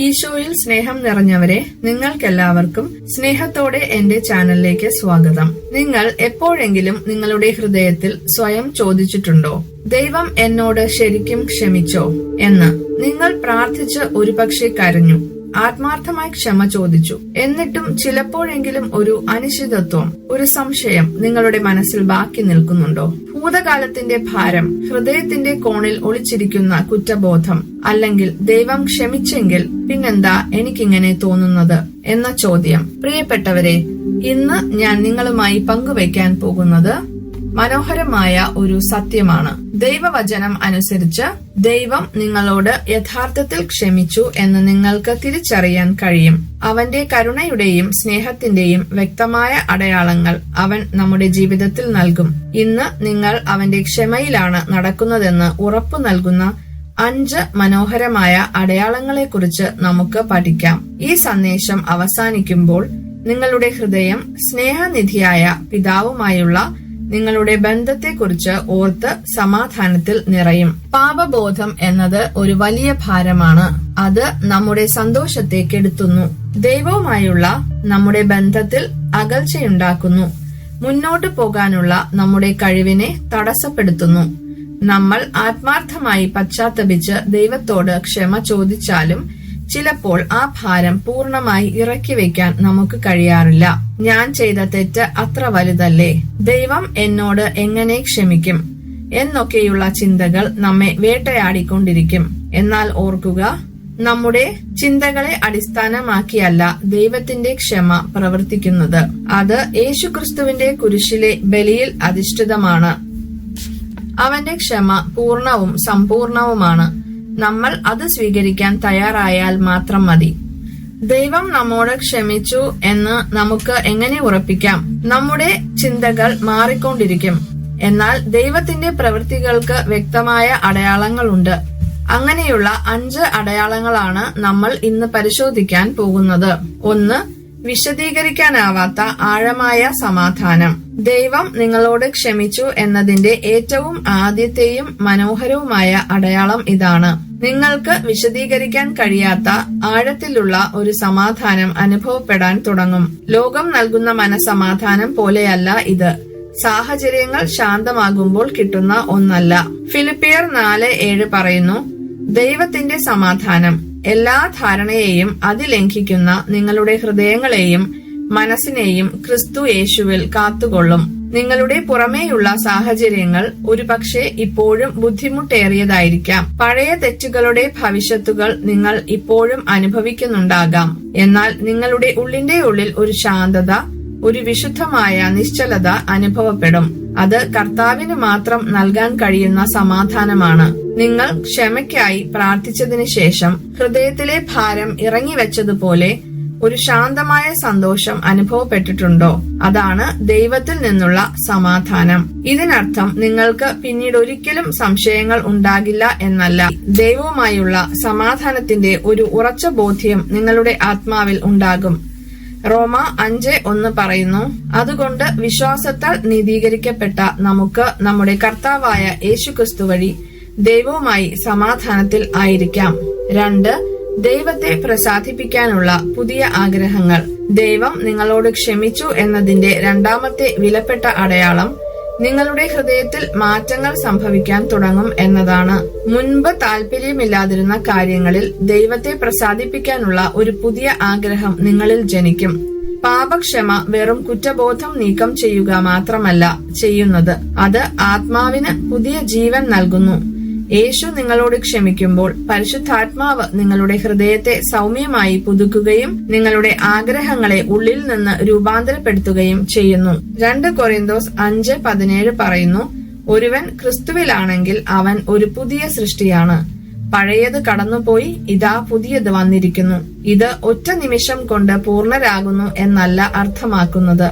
ഈശോയിൽ സ്നേഹം നിറഞ്ഞവരെ നിങ്ങൾക്കെല്ലാവർക്കും സ്നേഹത്തോടെ എന്റെ ചാനലിലേക്ക് സ്വാഗതം. നിങ്ങൾ എപ്പോഴെങ്കിലും നിങ്ങളുടെ ഹൃദയത്തിൽ സ്വയം ചോദിച്ചിട്ടുണ്ടോ ദൈവം എന്നോട് ശരിക്കും ക്ഷമിച്ചോ? എന്ന് നിങ്ങൾ പ്രാർത്ഥിച്ച് ഒരുപക്ഷെ കരഞ്ഞു. ആത്മാർത്ഥമായി ക്ഷമ ചോദിച്ചു. എന്നിട്ടും ചിലപ്പോഴെങ്കിലും ഒരു അനിശ്ചിതത്വം ഒരു സംശയം നിങ്ങളുടെ മനസ്സിൽ ബാക്കി നിൽക്കുന്നുണ്ടോ? ഭൂതകാലത്തിന്റെ ഭാരം ഹൃദയത്തിന്റെ കോണിൽ ഒളിച്ചിരിക്കുന്ന കുറ്റബോധം അല്ലെങ്കിൽ ദൈവം ക്ഷമിച്ചെങ്കിൽ പിന്നെന്താ എനിക്കിങ്ങനെ തോന്നുന്നത് എന്ന ചോദ്യം. പ്രിയപ്പെട്ടവരെ ഇന്ന് ഞാൻ നിങ്ങളുമായി പങ്കുവയ്ക്കാൻ പോകുന്നത് മനോഹരമായ ഒരു സത്യമാണ്. ദൈവവചനം അനുസരിച്ച് ദൈവം നിങ്ങളോട് യഥാർത്ഥത്തിൽ ക്ഷമിച്ചു എന്ന് നിങ്ങൾക്ക് തിരിച്ചറിയാൻ കഴിയും. അവന്റെ കരുണയുടെയും സ്നേഹത്തിന്റെയും വ്യക്തമായ അടയാളങ്ങൾ അവൻ നമ്മുടെ ജീവിതത്തിൽ നൽകും. ഇന്ന് നിങ്ങൾ അവന്റെ ക്ഷമയിലാണ് നടക്കുന്നതെന്ന് ഉറപ്പു നൽകുന്ന അഞ്ച് മനോഹരമായ അടയാളങ്ങളെ കുറിച്ച് നമുക്ക് പഠിക്കാം. ഈ സന്ദേശം അവസാനിക്കുമ്പോൾ നിങ്ങളുടെ ഹൃദയം സ്നേഹനിധിയായ പിതാവുമായുള്ള നിങ്ങളുടെ ബന്ധത്തെക്കുറിച്ച് ഓർത്ത് സമാധാനത്തിൽ നിറയും. പാപബോധം എന്നത് ഒരു വലിയ ഭാരമാണ്. അത് നമ്മുടെ സന്തോഷത്തെ കെടുത്തുന്നു. ദൈവവുമായുള്ള നമ്മുടെ ബന്ധത്തിൽ അകൽച്ചയുണ്ടാക്കുന്നു. മുന്നോട്ടു പോകാനുള്ള നമ്മുടെ കഴിവിനെ തടസ്സപ്പെടുത്തുന്നു. നമ്മൾ ആത്മാർത്ഥമായി പശ്ചാത്തപിച്ച് ദൈവത്തോട് ക്ഷമ ചോദിച്ചാലും ചിലപ്പോൾ ആ ഭാരം പൂർണമായി ഇറക്കി വെക്കാൻ നമുക്ക് കഴിയാറില്ല. ഞാൻ ചെയ്ത തെറ്റ് അത്ര വലുതല്ലേ? ദൈവം എന്നോട് എങ്ങനെ ക്ഷമിക്കും? എന്നൊക്കെയുള്ള ചിന്തകൾ നമ്മെ വേട്ടയാടിക്കൊണ്ടിരിക്കും. എന്നാൽ ഓർക്കുക നമ്മുടെ ചിന്തകളെ അടിസ്ഥാനമാക്കിയല്ല ദൈവത്തിന്റെ ക്ഷമ പ്രവർത്തിക്കുന്നത്. അത് യേശുക്രിസ്തുവിന്റെ കുരിശിലെ ബലിയിൽ അധിഷ്ഠിതമാണ്. അവന്റെ ക്ഷമ പൂർണവും സമ്പൂർണവുമാണ്. നമ്മൾ അത് സ്വീകരിക്കാൻ തയ്യാറായാൽ മാത്രം മതി. ദൈവം നമ്മോട് ക്ഷമിച്ചു എന്ന് നമുക്ക് എങ്ങനെ ഉറപ്പിക്കാം? നമ്മുടെ ചിന്തകൾ മാറിക്കൊണ്ടിരിക്കും. എന്നാൽ ദൈവത്തിന്റെ പ്രവൃത്തികൾക്ക് വ്യക്തമായ അടയാളങ്ങളുണ്ട്. അങ്ങനെയുള്ള അഞ്ച് അടയാളങ്ങളാണ് നമ്മൾ ഇന്ന് പരിശോധിക്കാൻ പോകുന്നത്. ഒന്ന് വിശദീകരിക്കാനാവാത്ത ആഴമായ സമാധാനം. ദൈവം നിങ്ങളോട് ക്ഷമിച്ചു എന്നതിന്റെ ഏറ്റവും ആദ്യത്തെയും മനോഹരവുമായ അടയാളം ഇതാണ്. നിങ്ങൾക്ക് വിശദീകരിക്കാൻ കഴിയാത്ത ആഴത്തിലുള്ള ഒരു സമാധാനം അനുഭവപ്പെടാൻ തുടങ്ങും. ലോകം നൽകുന്ന മനസമാധാനം പോലെയല്ല ഇത്. സാഹചര്യങ്ങൾ ശാന്തമാകുമ്പോൾ കിട്ടുന്ന ഒന്നല്ല. ഫിലിപ്പിയർ നാല് ഏഴ് പറയുന്നു ദൈവത്തിന്റെ സമാധാനം എല്ലാ ധാരണയെയും അതിലംഘിക്കുന്ന നിങ്ങളുടെ ഹൃദയങ്ങളെയും മനസ്സിനെയും ക്രിസ്തു യേശുവിൽ കാത്തുകൊള്ളും. നിങ്ങളുടെ പുറമേയുള്ള സാഹചര്യങ്ങൾ ഒരുപക്ഷെ ഇപ്പോഴും ബുദ്ധിമുട്ടേറിയതായിരിക്കാം. പഴയ തെറ്റുകളുടെ ഭവിഷ്യത്തുകൾ നിങ്ങൾ ഇപ്പോഴും അനുഭവിക്കുന്നുണ്ടാകാം. എന്നാൽ നിങ്ങളുടെ ഉള്ളിന്റെ ഉള്ളിൽ ഒരു ശാന്തത ഒരു വിശുദ്ധമായ നിശ്ചലത അനുഭവപ്പെടും. അത് കർത്താവിന് മാത്രം നൽകാൻ കഴിയുന്ന സമാധാനമാണ്. നിങ്ങൾ ക്ഷമയ്ക്കായി പ്രാർത്ഥിച്ചതിന് ശേഷം ഹൃദയത്തിലെ ഭാരം ഇറങ്ങിവെച്ചതുപോലെ ഒരു ശാന്തമായ സന്തോഷം അനുഭവപ്പെട്ടിട്ടുണ്ടോ? അതാണ് ദൈവത്തിൽ നിന്നുള്ള സമാധാനം. ഇതിനർത്ഥം നിങ്ങൾക്ക് പിന്നീട് ഒരിക്കലും സംശയങ്ങൾ ഉണ്ടാകില്ല എന്നല്ല. ദൈവവുമായുള്ള സമാധാനത്തിന്റെ ഒരു ഉറച്ച ബോധ്യം നിങ്ങളുടെ ആത്മാവിൽ ഉണ്ടാകും. റോമ അഞ്ച് ഒന്ന് പറയുന്നു അതുകൊണ്ട് വിശ്വാസത്താൽ നീതീകരിക്കപ്പെട്ട നമുക്ക് നമ്മുടെ കർത്താവായ യേശുക്രിസ്തു വഴി ദൈവവുമായി സമാധാനത്തിൽ ആയിരിക്കാം. രണ്ട് ദൈവത്തെ പ്രസാദിപ്പിക്കാനുള്ള പുതിയ ആഗ്രഹങ്ങൾ. ദൈവം നിങ്ങളോട് ക്ഷമിച്ചു എന്നതിന്റെ രണ്ടാമത്തെ വിലപ്പെട്ട അടയാളം നിങ്ങളുടെ ഹൃദയത്തിൽ മാറ്റങ്ങൾ സംഭവിക്കാൻ തുടങ്ങും എന്നതാണ്. മുൻപ് താല്പര്യമില്ലാതിരുന്ന കാര്യങ്ങളിൽ ദൈവത്തെ പ്രസാദിപ്പിക്കാനുള്ള ഒരു പുതിയ ആഗ്രഹം നിങ്ങളിൽ ജനിക്കും. പാപക്ഷമ വെറും കുറ്റബോധം നീക്കം ചെയ്യുക മാത്രമല്ല ചെയ്യുന്നത്. അത് ആത്മാവിന് പുതിയ ജീവൻ നൽകുന്നു. യേശു നിങ്ങളോട് ക്ഷമിക്കുമ്പോൾ പരിശുദ്ധാത്മാവ് നിങ്ങളുടെ ഹൃദയത്തെ സൗമ്യമായി പുതുക്കുകയും നിങ്ങളുടെ ആഗ്രഹങ്ങളെ ഉള്ളിൽ നിന്ന് രൂപാന്തരപ്പെടുത്തുകയും ചെയ്യുന്നു. രണ്ട് കൊറിന്തോസ് അഞ്ച് പതിനേഴ് പറയുന്നു ഒരുവൻ ക്രിസ്തുവിലാണെങ്കിൽ അവൻ ഒരു പുതിയ സൃഷ്ടിയാണ്. പഴയത് കടന്നുപോയി ഇതാ പുതിയത് വന്നിരിക്കുന്നു. ഇത് ഒറ്റ നിമിഷം കൊണ്ട് പൂർണരാകുന്നു എന്നല്ല അർത്ഥമാക്കുന്നത്.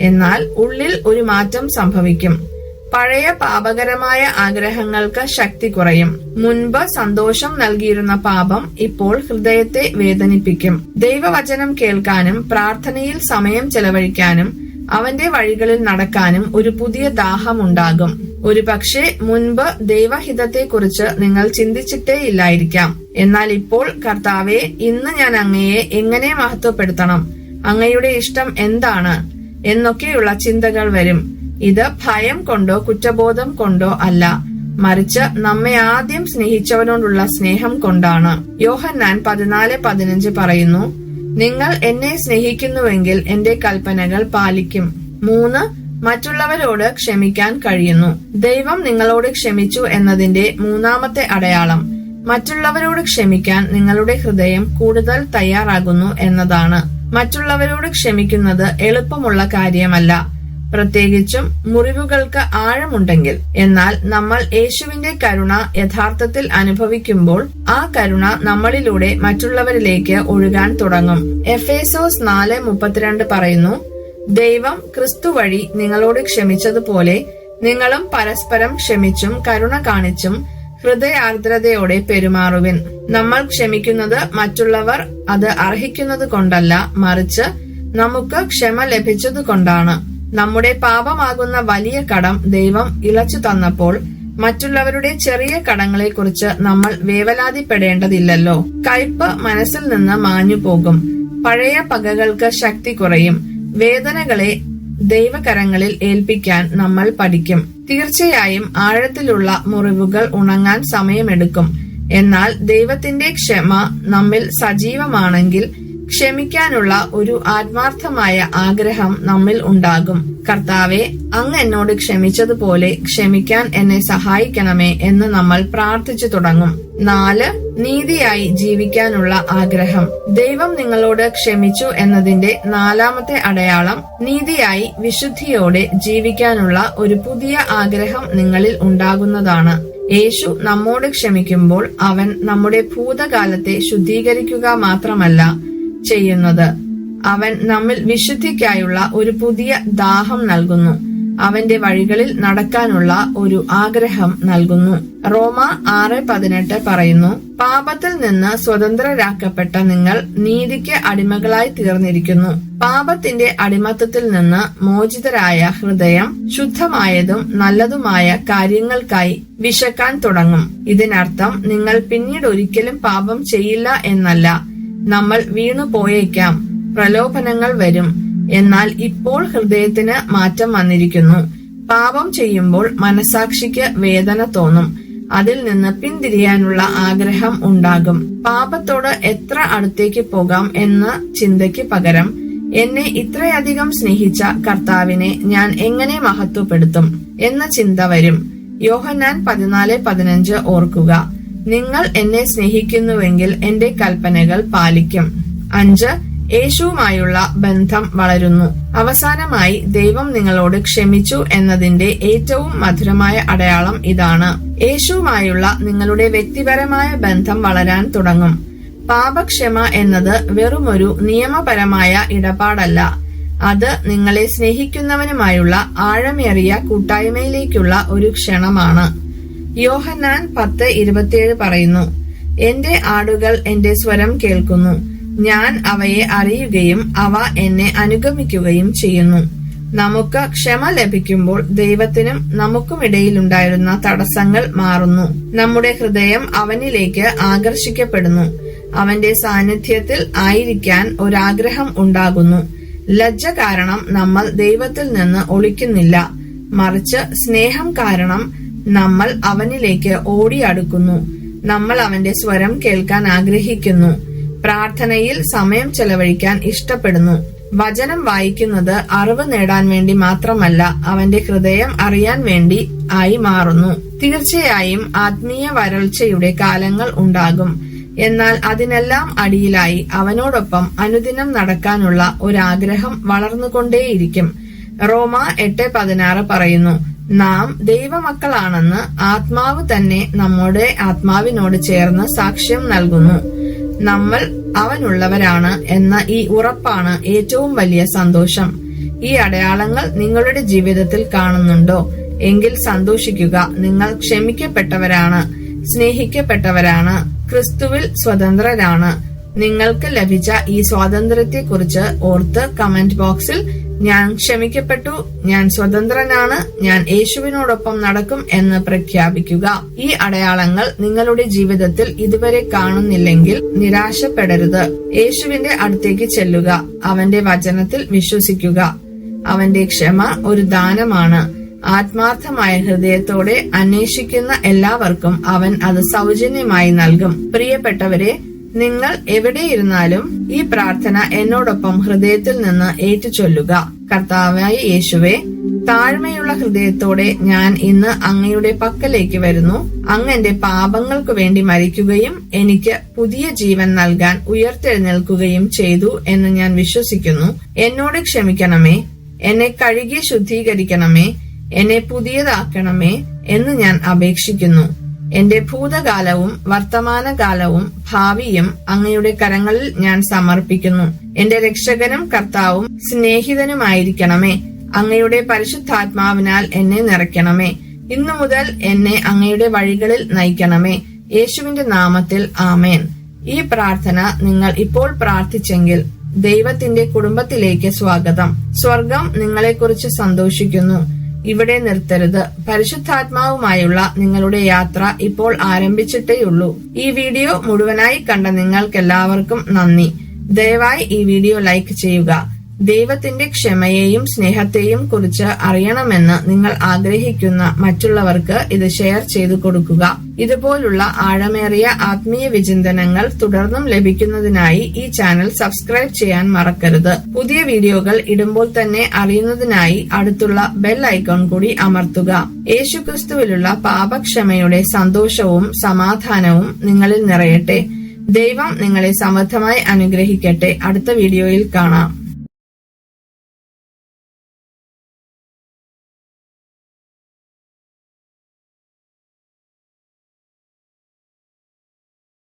എന്നാൽ ഉള്ളിൽ ഒരു മാറ്റം സംഭവിക്കും. പഴയ പാപകരമായ ആഗ്രഹങ്ങൾക്ക് ശക്തി കുറയും. മുൻപ് സന്തോഷം നൽകിയിരുന്ന പാപം ഇപ്പോൾ ഹൃദയത്തെ വേദനിപ്പിക്കും. ദൈവവചനം കേൾക്കാനും പ്രാർത്ഥനയിൽ സമയം ചെലവഴിക്കാനും അവന്റെ വഴികളിൽ നടക്കാനും ഒരു പുതിയ ദാഹമുണ്ടാകും. ഒരു പക്ഷേ മുൻപ് ദൈവഹിതത്തെക്കുറിച്ച് നിങ്ങൾ ചിന്തിച്ചിട്ടേ ഇല്ലായിരിക്കാം. എന്നാൽ ഇപ്പോൾ കർത്താവെ ഇന്ന് ഞാൻ അങ്ങയെ എങ്ങനെ മഹത്വപ്പെടുത്തണം? അങ്ങയുടെ ഇഷ്ടം എന്താണ്? എന്നൊക്കെയുള്ള ചിന്തകൾ വരും. ഇത് ഭയം കൊണ്ടോ കുറ്റബോധം കൊണ്ടോ അല്ല. മറിച്ച് നമ്മെ ആദ്യം സ്നേഹിച്ചവനോടുള്ള സ്നേഹം കൊണ്ടാണ്. യോഹന്നാൻ പതിനാല് പതിനഞ്ച് പറയുന്നു നിങ്ങൾ എന്നെ സ്നേഹിക്കുന്നുവെങ്കിൽ എന്റെ കൽപ്പനകൾ പാലിക്കും. മൂന്ന് മറ്റുള്ളവരോട് ക്ഷമിക്കാൻ കഴിയുന്നു. ദൈവം നിങ്ങളോട് ക്ഷമിച്ചു എന്നതിന്റെ മൂന്നാമത്തെ അടയാളം. മറ്റുള്ളവരോട് ക്ഷമിക്കാൻ നിങ്ങളുടെ ഹൃദയം കൂടുതൽ തയ്യാറാകുന്നു എന്നതാണ്. മറ്റുള്ളവരോട് ക്ഷമിക്കുന്നത് എളുപ്പമുള്ള കാര്യമല്ല. പ്രത്യേകിച്ചും മുറിവുകൾക്ക് ആഴമുണ്ടെങ്കിൽ. എന്നാൽ നമ്മൾ യേശുവിന്റെ കരുണ യഥാർത്ഥത്തിൽ അനുഭവിക്കുമ്പോൾ ആ കരുണ നമ്മളിലൂടെ മറ്റുള്ളവരിലേക്ക് ഒഴുകാൻ തുടങ്ങും. എഫേസോസ് നാല് മുപ്പത്തിരണ്ട് പറയുന്നു ദൈവം ക്രിസ്തു വഴി നിങ്ങളോട് ക്ഷമിച്ചതുപോലെ നിങ്ങളും പരസ്പരം ക്ഷമിച്ചും കരുണ കാണിച്ചും ഹൃദയാർദ്രതയോടെ പെരുമാറുവിൻ. നമ്മൾ ക്ഷമിക്കുന്നത് മറ്റുള്ളവർ അത് അർഹിക്കുന്നത് കൊണ്ടല്ല മറിച്ച് നമുക്ക് ക്ഷമ ലഭിച്ചത് കൊണ്ടാണ് നമ്മുടെ പാപമാകുന്ന വലിയ കടം ദൈവം ഇളച്ചു തന്നപ്പോൾ മറ്റുള്ളവരുടെ ചെറിയ കടങ്ങളെക്കുറിച്ച് നമ്മൾ വേവലാതിപ്പെടേണ്ടതില്ലല്ലോ. കയ്പ് മനസ്സിൽ നിന്ന് മാഞ്ഞു പോകും. പഴയ പകകൾക്ക് ശക്തി കുറയും. വേദനകളെ ദൈവകരങ്ങളിൽ ഏൽപ്പിക്കാൻ നമ്മൾ പഠിക്കും. തീർച്ചയായും ആഴത്തിലുള്ള മുറിവുകൾ ഉണങ്ങാൻ സമയമെടുക്കും. എന്നാൽ ദൈവത്തിന്റെ ക്ഷമ നമ്മിൽ സജീവമാണെങ്കിൽ ക്ഷമിക്കാനുള്ള ഒരു ആത്മാർത്ഥമായ ആഗ്രഹം നമ്മിൽ ഉണ്ടാകും. കർത്താവെ അങ്ങ് എന്നോട് ക്ഷമിച്ചതുപോലെ ക്ഷമിക്കാൻ എന്നെ സഹായിക്കണമേ എന്ന് നമ്മൾ പ്രാർത്ഥിച്ചു തുടങ്ങും. നാല് നീതിയായി ജീവിക്കാനുള്ള ആഗ്രഹം. ദൈവം നിങ്ങളോട് ക്ഷമിച്ചു എന്നതിന്റെ നാലാമത്തെ അടയാളം നീതിയായി വിശുദ്ധിയോടെ ജീവിക്കാനുള്ള ഒരു പുതിയ ആഗ്രഹം നിങ്ങളിൽ ഉണ്ടാകുന്നതാണ്. യേശു നമ്മോട് ക്ഷമിക്കുമ്പോൾ അവൻ നമ്മുടെ ഭൂതകാലത്തെ ശുദ്ധീകരിക്കുക മാത്രമല്ല ചെയ്യുന്നത്. അവൻ നമ്മിൽ വിശുദ്ധിക്കായുള്ള ഒരു പുതിയ ദാഹം നൽകുന്നു. അവന്റെ വഴികളിൽ നടക്കാനുള്ള ഒരു ആഗ്രഹം നൽകുന്നു. റോമ ആറ് പതിനെട്ട് പറയുന്നു പാപത്തിൽ നിന്ന് സ്വതന്ത്രരാക്കപ്പെട്ട നിങ്ങൾ നീതിക്ക് അടിമകളായി തീർന്നിരിക്കുന്നു. പാപത്തിന്റെ അടിമത്തത്തിൽ നിന്ന് മോചിതരായ ഹൃദയം ശുദ്ധമായതും നല്ലതുമായ കാര്യങ്ങൾക്കായി വിശക്കാൻ തുടങ്ങും. ഇതിനർത്ഥം നിങ്ങൾ പിന്നീട് ഒരിക്കലും പാപം ചെയ്യില്ല എന്നല്ല. നമ്മൾ വീണു പോയേക്കാം. പ്രലോഭനങ്ങൾ വരും. എന്നാൽ ഇപ്പോൾ ഹൃദയത്തിന് മാറ്റം വന്നിരിക്കുന്നു. പാപം ചെയ്യുമ്പോൾ മനസാക്ഷിക്ക് വേദന തോന്നും. അതിൽ നിന്ന് പിന്തിരിയാനുള്ള ആഗ്രഹം ഉണ്ടാകും. പാപത്തോട് എത്ര അടുത്തേക്ക് പോകാം എന്ന ചിന്തയ്ക്ക് പകരം എന്നെ ഇത്രയധികം സ്നേഹിച്ച കർത്താവിനെ ഞാൻ എങ്ങനെ മഹത്വപ്പെടുത്തും എന്ന ചിന്ത വരും. യോഹന്നാൻ പതിനാല് പതിനഞ്ച് ഓർക്കുക. നിങ്ങൾ എന്നെ സ്നേഹിക്കുന്നുവെങ്കിൽ എന്റെ കൽപ്പനകൾ പാലിക്കും. അഞ്ച് യേശുവുമായുള്ള ബന്ധം വളരുന്നു. അവസാനമായി ദൈവം നിങ്ങളോട് ക്ഷമിച്ചു എന്നതിന്റെ ഏറ്റവും മധുരമായ അടയാളം ഇതാണ്. യേശുവുമായുള്ള നിങ്ങളുടെ വ്യക്തിപരമായ ബന്ധം വളരാൻ തുടങ്ങും. പാപക്ഷമ എന്നത് വെറുമൊരു നിയമപരമായ ഇടപാടല്ല. അത് നിങ്ങളെ സ്നേഹിക്കുന്നവനുമായുള്ള ആഴമേറിയ കൂട്ടായ്മയിലേക്കുള്ള ഒരു ക്ഷണമാണ്. യോഹന്നാൻ പത്ത് ഇരുപത്തിയേഴ് പറയുന്നു എന്റെ ആടുകൾ എന്റെ സ്വരം കേൾക്കുന്നു. ഞാൻ അവയെ അറിയുകയും അവ എന്നെ അനുഗമിക്കുകയും ചെയ്യുന്നു. നമുക്ക് ക്ഷമ ലഭിക്കുമ്പോൾ ദൈവത്തിനും നമുക്കുമിടയിലുണ്ടായിരുന്ന തടസ്സങ്ങൾ മാറുന്നു. നമ്മുടെ ഹൃദയം അവനിലേക്ക് ആകർഷിക്കപ്പെടുന്നു. അവന്റെ സാന്നിധ്യത്തിൽ ആയിരിക്കാൻ ഒരാഗ്രഹം ഉണ്ടാകുന്നു. ലജ്ജ കാരണം നമ്മൾ ദൈവത്തിൽ നിന്ന് ഒളിക്കുന്നില്ല. മറിച്ച് സ്നേഹം കാരണം നമ്മൾ അവനിലേക്ക് ഓടിയടുക്കുന്നു. നമ്മൾ അവന്റെ സ്വരം കേൾക്കാൻ ആഗ്രഹിക്കുന്നു. പ്രാർത്ഥനയിൽ സമയം ചെലവഴിക്കാൻ ഇഷ്ടപ്പെടുന്നു. വചനം വായിക്കുന്നത് അറിവ് നേടാൻ വേണ്ടി മാത്രമല്ല അവന്റെ ഹൃദയം അറിയാൻ വേണ്ടി ആയി മാറുന്നു. തീർച്ചയായും ആത്മീയ വരൾച്ചയുടെ കാലങ്ങൾ ഉണ്ടാകും. എന്നാൽ അതിനെല്ലാം അടിയിലായി അവനോടൊപ്പം അനുദിനം നടക്കാനുള്ള ഒരാഗ്രഹം വളർന്നുകൊണ്ടേയിരിക്കും. റോമ എട്ട് പതിനാറ് പറയുന്നു നാം ദൈവമക്കളാണെന്ന് ആത്മാവ് തന്നെ നമ്മുടെ ആത്മാവിനോട് ചേർന്ന് സാക്ഷ്യം നൽകുന്നു. നമ്മൾ അവനുള്ളവരാണ് എന്ന ഈ ഉറപ്പാണ് ഏറ്റവും വലിയ സന്തോഷം. ഈ അടയാളങ്ങൾ നിങ്ങളുടെ ജീവിതത്തിൽ കാണുന്നുണ്ടോ? എങ്കിൽ സന്തോഷിക്കുക നിങ്ങൾ ക്ഷമിക്കപ്പെട്ടവരാണ് സ്നേഹിക്കപ്പെട്ടവരാണ് ക്രിസ്തുവിൽ സ്വതന്ത്രരാണ്. നിങ്ങൾക്ക് ലഭിച്ച ഈ സ്വാതന്ത്ര്യത്തെക്കുറിച്ച് ഓർത്ത് കമന്റ് ബോക്സിൽ ഞാൻ ക്ഷമിക്കപ്പെട്ടു ഞാൻ സ്വതന്ത്രനാണ് ഞാൻ യേശുവിനോടൊപ്പം നടക്കും എന്ന് പ്രഖ്യാപിക്കുക. ഈ അടയാളങ്ങൾ നിങ്ങളുടെ ജീവിതത്തിൽ ഇതുവരെ കാണുന്നില്ലെങ്കിൽ നിരാശപ്പെടരുത്. യേശുവിന്റെ അടുത്തേക്ക് ചെല്ലുക അവന്റെ വചനത്തിൽ വിശ്വസിക്കുക. അവന്റെ ക്ഷമ ഒരു ദാനമാണ്. ആത്മാർത്ഥമായ ഹൃദയത്തോടെ അന്വേഷിക്കുന്ന എല്ലാവർക്കും അവൻ അത് സൗജന്യമായി നൽകും. പ്രിയപ്പെട്ടവരെ നിങ്ങൾ എവിടെയിരുന്നാലും ഈ പ്രാർത്ഥന എന്നോടൊപ്പം ഹൃദയത്തിൽ നിന്ന് ഏറ്റുചൊല്ലുക. കർത്താവായ യേശുവെ താഴ്മയുള്ള ഹൃദയത്തോടെ ഞാൻ ഇന്ന് അങ്ങയുടെ പക്കലേക്ക് വരുന്നു. അങ്ങ് എന്റെ പാപങ്ങൾക്ക് വേണ്ടി മരിക്കുകയും എനിക്ക് പുതിയ ജീവൻ നൽകാൻ ഉയർത്തെഴുന്നേൽക്കുകയും ചെയ്തു എന്ന് ഞാൻ വിശ്വസിക്കുന്നു. എന്നോട് ക്ഷമിക്കണമേ എന്നെ കഴുകി ശുദ്ധീകരിക്കണമേ എന്നെ പുതിയതാക്കണമേ എന്ന് ഞാൻ അപേക്ഷിക്കുന്നു. എന്റെ ഭൂതകാലവും വർത്തമാനകാലവും ഭാവിയും അങ്ങയുടെ കരങ്ങളിൽ ഞാൻ സമർപ്പിക്കുന്നു. എന്റെ രക്ഷകനും കർത്താവും സ്നേഹിതനുമായിരിക്കണമേ. അങ്ങയുടെ പരിശുദ്ധാത്മാവിനാൽ എന്നെ നിറയ്ക്കണമേ. ഇന്നു മുതൽ എന്നെ അങ്ങയുടെ വഴികളിൽ നയിക്കണമേ. യേശുവിന്റെ നാമത്തിൽ ആമേൻ. ഈ പ്രാർത്ഥന നിങ്ങൾ ഇപ്പോൾ പ്രാർത്ഥിച്ചെങ്കിൽ ദൈവത്തിന്റെ കുടുംബത്തിലേക്ക് സ്വാഗതം. സ്വർഗം നിങ്ങളെക്കുറിച്ച് സന്തോഷിക്കുന്നു. ഇവിടെ നിർത്തരുത്. പരിശുദ്ധാത്മാവുമായുള്ള നിങ്ങളുടെ യാത്ര ഇപ്പോൾ ആരംഭിച്ചിട്ടേയുള്ളൂ. ഈ വീഡിയോ മുഴുവനായി കണ്ട നിങ്ങൾക്കെല്ലാവർക്കും നന്ദി. ദയവായി ഈ വീഡിയോ ലൈക്ക് ചെയ്യുക. ദൈവത്തിന്റെ ക്ഷമയെയും സ്നേഹത്തെയും കുറിച്ച് അറിയണമെന്ന് നിങ്ങൾ ആഗ്രഹിക്കുന്ന മറ്റുള്ളവർക്ക് ഇത് ഷെയർ ചെയ്തു കൊടുക്കുക. ഇതുപോലുള്ള ആഴമേറിയ ആത്മീയ വിചിന്തനങ്ങൾ തുടർന്നും ലഭിക്കുന്നതിനായി ഈ ചാനൽ സബ്സ്ക്രൈബ് ചെയ്യാൻ മറക്കരുത്. പുതിയ വീഡിയോകൾ ഇടുമ്പോൾ തന്നെ അറിയുന്നതിനായി അടുത്തുള്ള ബെൽ ഐക്കൺ കൂടി അമർത്തുക. യേശുക്രിസ്തുവിലുള്ള പാപക്ഷമയുടെ സന്തോഷവും സമാധാനവും നിങ്ങളിൽ നിറയട്ടെ. ദൈവം നിങ്ങളെ സമൃദ്ധമായി അനുഗ്രഹിക്കട്ടെ. അടുത്ത വീഡിയോയിൽ കാണാം.